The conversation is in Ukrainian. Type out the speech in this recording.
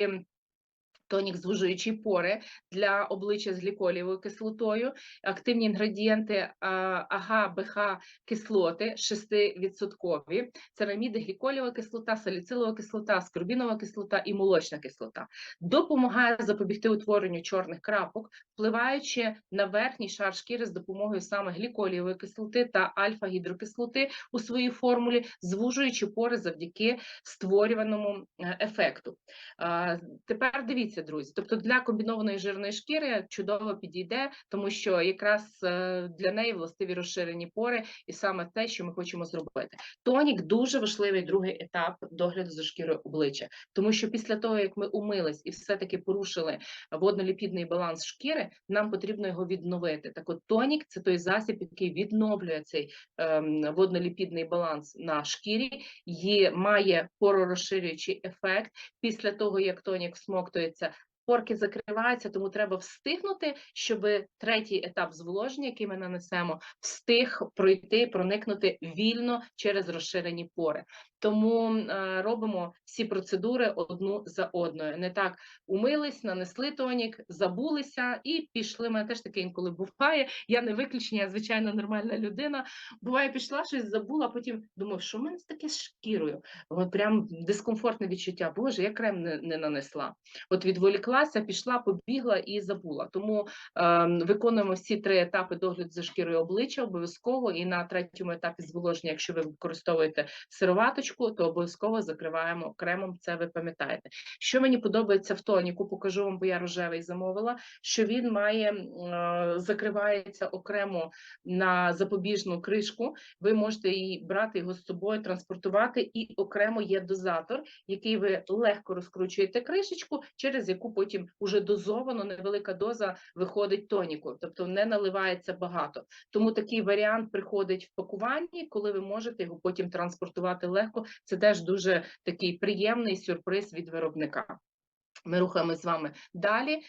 im Тонік звужуючий пори для обличчя з гліколієвою кислотою, активні інгредієнти а, ага, БХ кислоти 6%, цераміди, гліколієва кислота, саліцилова кислота, скорбінова кислота і молочна кислота. Допомагає запобігти утворенню чорних крапок, впливаючи на верхній шар шкіри з допомогою саме гліколієвої кислоти та альфа-гідрокислоти у своїй формулі, звужуючи пори завдяки створюваному е, ефекту. Тепер дивіться, друзі. Тобто для комбінованої жирної шкіри чудово підійде, тому що якраз е, для неї властиві розширені пори, і саме те, що ми хочемо зробити. Тонік дуже важливий другий етап догляду за шкірою обличчя, тому що після того як ми умились і все-таки порушили водноліпідний баланс шкіри, нам потрібно його відновити. Так, от тонік це той засіб, який відновлює цей ем, водноліпідний баланс на шкірі, і має поророзширюючий ефект після того, як тонік всмоктується. Порки закриваються, тому треба встигнути, щоб третій етап зволоження, який ми нанесемо, встиг пройти, проникнути вільно через розширені пори. Тому е, робимо всі процедури одну за одною. Не так умились, нанесли тонік, забулися і пішли. У Мене теж таке інколи буває. Я не виключення, я звичайно нормальна людина. Буває, пішла щось, забула, а потім думаю, що в мене таке з шкірою. От прям дискомфортне відчуття. Боже, я крем не, не нанесла. От відволіклася, пішла, побігла і забула. Тому е, виконуємо всі три етапи догляду за шкірою обличчя обов'язково. І на третьому етапі зволоження, якщо ви використовуєте сироваточку, то обов'язково закриваємо кремом. Це ви пам'ятаєте. Що мені подобається в тоніку, покажу вам, бо я рожевий замовила. Що він має е, закривається окремо на запобіжну кришку. Ви можете її брати його з собою, транспортувати, і окремо є дозатор, який ви легко розкручуєте кришечку, через яку потім уже дозовано невелика доза виходить тоніку, тобто не наливається багато. Тому такий варіант приходить в пакуванні, коли ви можете його потім транспортувати легко. Це теж дуже такий приємний сюрприз від виробника. Ми рухаємось з вами далі.